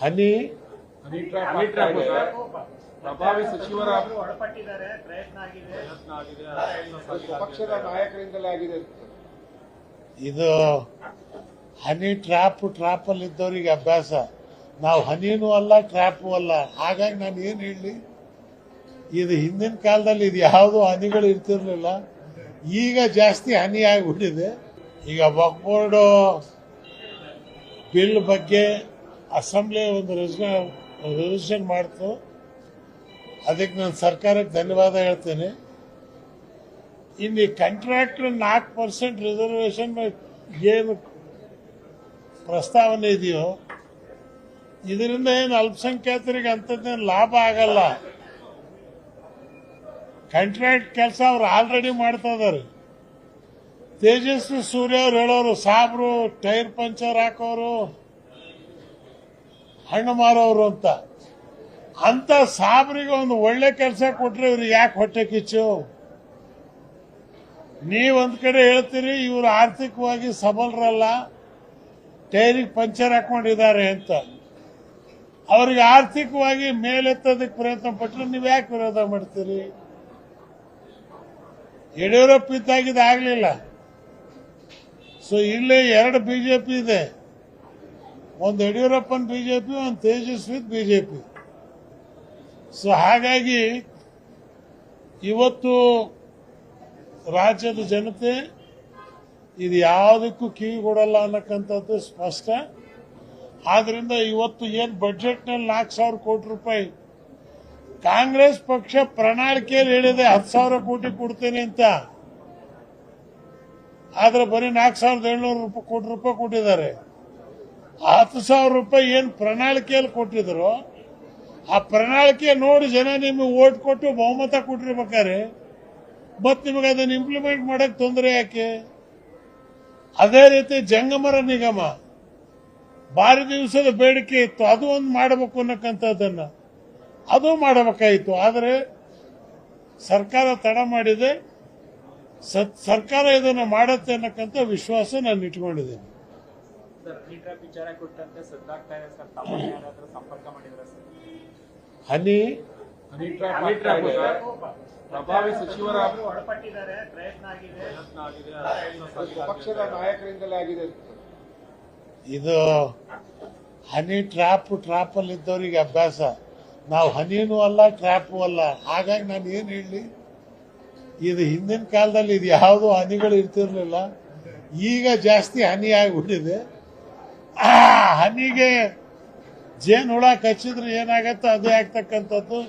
ಹನಿ. ಪ್ರಭಾವಿ ಸಚಿವರ ಒಳಪಟ್ಟಿದ್ದಾರೆ ಪ್ರಯತ್ನ ಆಗಿದೆ. ಪ್ರಯತ್ನ ಆಗಿದೆ. ಪಕ್ಷದ ನಾಯಕರಿಂದಲೇ ಆಗಿದೆ. ಇದು ಹನಿ ಟ್ರ್ಯಾಪ್ ಟ್ರಾಪ್ ಅಲ್ಲಿ ಇದ್ದವರಿಗೆ ಅಭ್ಯಾಸ. ನಾವು ಹನಿನೂ ಅಲ್ಲ ಟ್ರ್ಯಾಪು ಅಲ್ಲ. ಹಾಗಾಗಿ ನಾನು ಏನು ಹೇಳಿ ಇದು ಹಿಂದಿನ ಕಾಲದಲ್ಲಿ ಇದು ಯಾವುದು ಹನಿಗಳು ಇರ್ತಿರ್ಲಿಲ್ಲ. ಈಗ ಜಾಸ್ತಿ ಹನಿ ಆಗಿಬಿಟ್ಟಿದೆ. ಈಗ ವಕ್ಫ್ ಬೋರ್ಡ್ ಬಿಲ್ ಬಗ್ಗೆ ಅಸೆಂಬ್ಲಿ ಒಂದು ರೆಸಲ್ಯೂಷನ್ ಮಾಡ್ತು. ಅದಕ್ಕೆ ನಾನು ಸರ್ಕಾರಕ್ಕೆ ಧನ್ಯವಾದ ಹೇಳ್ತೇನೆ. ಇನ್ನು ಕಂಟ್ರಾಕ್ಟ್ ನಾಲ್ಕು ಪರ್ಸೆಂಟ್ ರಿಸರ್ವೇಷನ್ ಏನು ಪ್ರಸ್ತಾವನೆ ಇದೆಯೋ, ಇದರಿಂದ ಏನು ಅಲ್ಪಸಂಖ್ಯಾತರಿಗೆ ಅಂಥದ್ದೇನು ಲಾಭ ಆಗಲ್ಲ. ಕಂಟ್ರಾಕ್ಟ್ ಕೆಲಸ ಅವ್ರು ಆಲ್ರೆಡಿ ಮಾಡ್ತಾ ಇದಾರೆ. ತೇಜಸ್ವಿ ಸೂರ್ಯ ಅವ್ರು ಹೇಳೋರು, ಸಾಬ್ರು ಟೈರ್ ಪಂಚರ್ ಹಾಕೋರು ಹಣ್ಣು ಮಾರೋರು ಅಂತ. ಅಂತ ಸಾಬ್ರಿಗೆ ಒಂದು ಒಳ್ಳೆ ಕೆಲಸ ಕೊಟ್ರೆ ಇವ್ರಿಗೆ ಯಾಕೆ ಹೊಟ್ಟೆ ಕಿಚ್ಚು? ನೀವೊಂದ್ ಕಡೆ ಹೇಳ್ತೀರಿ, ಇವರು ಆರ್ಥಿಕವಾಗಿ ಸಬಲರಲ್ಲ ಟೈರಿಗೆ ಪಂಚರ್ ಹಾಕೊಂಡಿದ್ದಾರೆ ಅಂತ. ಅವ್ರಿಗೆ ಆರ್ಥಿಕವಾಗಿ ಮೇಲೆತ್ತೋದಕ್ಕೆ ಪ್ರಯತ್ನ ಪಟ್ಟರೆ ನೀವು ಯಾಕೆ ವಿರೋಧ ಮಾಡ್ತೀರಿ? ಯಡಿಯೂರಪ್ಪ ಇದ್ದಾಗಿದ್ದಾಗಲಿಲ್ಲ ಸೊ ಇಲ್ಲಿ ಎರಡು ಬಿಜೆಪಿ ಇದೆ. ಒಂದು ಯಡಿಯೂರಪ್ಪನ ಬಿಜೆಪಿ, ಒಂದು ತೇಜಸ್ವಿ ಬಿಜೆಪಿ. ಸೊ ಹಾಗಾಗಿ ಇವತ್ತು ರಾಜ್ಯದ ಜನತೆ ಇದು ಯಾವುದಕ್ಕೂ ಕಿವಿ ಕೊಡಲ್ಲ ಅನ್ನಕ್ಕಂಥದ್ದು ಸ್ಪಷ್ಟ. ಆದ್ರಿಂದ ಇವತ್ತು ಏನು ಬಜೆಟ್ನಲ್ಲಿ ನಾಲ್ಕು ಸಾವಿರ ಕೋಟಿ ರೂಪಾಯಿ ಕಾಂಗ್ರೆಸ್ ಪಕ್ಷ ಪ್ರಣಾಳಿಕೆಯಲ್ಲಿ ಹೇಳಿದೆ, ಹತ್ತು ಸಾವಿರ ಕೋಟಿ ಕೊಡ್ತೇನೆ ಅಂತ. ಆದ್ರೆ ಬರೀ ನಾಲ್ಕು ಸಾವಿರದ ಏಳ್ನೂರು ರೂಪಾಯಿ ಕೋಟಿ ರೂಪಾಯಿ ಕೊಟ್ಟಿದ್ದಾರೆ. ಹತ್ತು ಸಾವಿರ ರೂಪಾಯಿ ಏನು ಪ್ರಣಾಳಿಕೆಯಲ್ಲಿ ಕೊಟ್ಟಿದ್ರು, ಆ ಪ್ರಣಾಳಿಕೆ ನೋಡಿ ಜನ ನಿಮಗೆ ಓಟ್ ಕೊಟ್ಟು ಬಹುಮತ ಕೊಟ್ಟಿರ್ಬೇಕಾರೆ ಮತ್ತೆ ನಿಮಗೆ ಅದನ್ನು ಇಂಪ್ಲಿಮೆಂಟ್ ಮಾಡಕ್ ತೊಂದರೆ ಯಾಕೆ? ಅದೇ ರೀತಿ ಜಂಗಮರ ನಿಗಮ, ಭಾರಿ ದಿವಸದ ಬೇಡಿಕೆ ಇತ್ತು, ಅದು ಒಂದು ಮಾಡಬೇಕು ಅನ್ನಕ್ಕಂಥದ್ದನ್ನ, ಅದು ಮಾಡಬೇಕಾಯಿತು. ಆದರೆ ಸರ್ಕಾರ ತಡ ಮಾಡಿದೆ ಸರ್ಕಾರ ಇದನ್ನು ಮಾಡುತ್ತೆ ಅನ್ನಕ್ಕಂಥ ವಿಶ್ವಾಸ ನಾನು ಇಟ್ಕೊಂಡಿದ್ದೇನೆ. ಹನಿ. ಪ್ರಭಾವಿ ಸಚಿವರ ಪಕ್ಷದ ನಾಯಕರಿಂದಲೇ ಆಗಿದೆ. ಇದು ಹನಿ ಟ್ರ್ಯಾಪ್ ಟ್ರಾಪ್ ಅಲ್ಲಿ ಇದ್ದವರಿಗೆ ಅಭ್ಯಾಸ. ನಾವು ಹನಿನೂ ಅಲ್ಲ ಟ್ರ್ಯಾಪು ಅಲ್ಲ. ಹಾಗಾಗಿ ನಾನು ಏನು ಹೇಳಿ ಇದು ಹಿಂದಿನ ಕಾಲದಲ್ಲಿ ಇದು ಯಾವುದು ಹನಿಗಳು ಇರ್ತಿರ್ಲಿಲ್ಲ. ಈಗ ಜಾಸ್ತಿ ಹನಿ ಆಗಿಬಿಟ್ಟಿದೆ. ಆ, ಹನಿಗೆ ಜೇನು ಹುಳ ಕಚ್ಚಿದ್ರೆ ಏನಾಗತ್ತ ಅದೇ ಆಗ್ತಕ್ಕಂಥದ್ದು.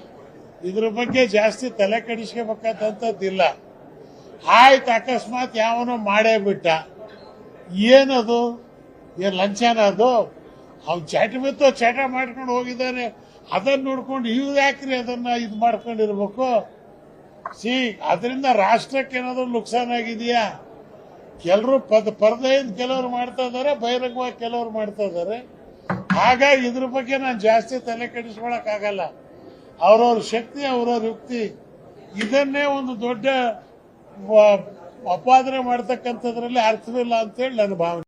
ಇದ್ರ ಬಗ್ಗೆ ಜಾಸ್ತಿ ತಲೆ ಕೆಡಿಸ್ಕೋಬೇಕಂತದ್ದಿಲ್ಲ ಆಯ್ತು, ಅಕಸ್ಮಾತ್ ಯಾವನೋ ಮಾಡೇ ಬಿಟ್ಟ. ಏನದು? ಏನ್ ಲಂಚನ ಅದು? ಅವ್ನು ಚಟ ಬಿತ್ತು ಚಟ ಮಾಡ್ಕೊಂಡು ಹೋಗಿದ್ದಾನೆ ಅದನ್ನ ನೋಡ್ಕೊಂಡು ಇವ್ ಯಾಕ್ರಿ ಅದನ್ನ ಇದು ಮಾಡ್ಕೊಂಡಿರ್ಬೇಕು? ಸಿ, ಅದರಿಂದ ರಾಷ್ಟ್ರಕ್ಕೆ ಏನಾದ್ರು ನುಕ್ಸಾನ್ ಆಗಿದೆಯಾ? ಕೆಲವರು ಪದ ಪರದೆಯಿಂದ ಕೆಲವರು ಮಾಡ್ತಾ ಇದ್ದಾರೆ ಬಹಿರಂಗವಾಗಿ ಕೆಲವರು ಮಾಡ್ತಾ ಇದ್ದಾರೆ ಹಾಗಾಗಿ ಇದ್ರ ಬಗ್ಗೆ ನಾನು ಜಾಸ್ತಿ ತಲೆ ಕೆಡಿಸ್ಕೊಳಕ್ ಆಗಲ್ಲ. ಅವ್ರವ್ರ ಶಕ್ತಿ, ಅವ್ರವ್ರ ಯುಕ್ತಿ, ಇದನ್ನೇ ಒಂದು ದೊಡ್ಡ ಅಪಾದನೆ ಮಾಡ್ತಕ್ಕಂಥದ್ರಲ್ಲಿ ಅರ್ಥವಿಲ್ಲ ಅಂತೇಳಿ ನನ್ನ ಭಾವನೆ.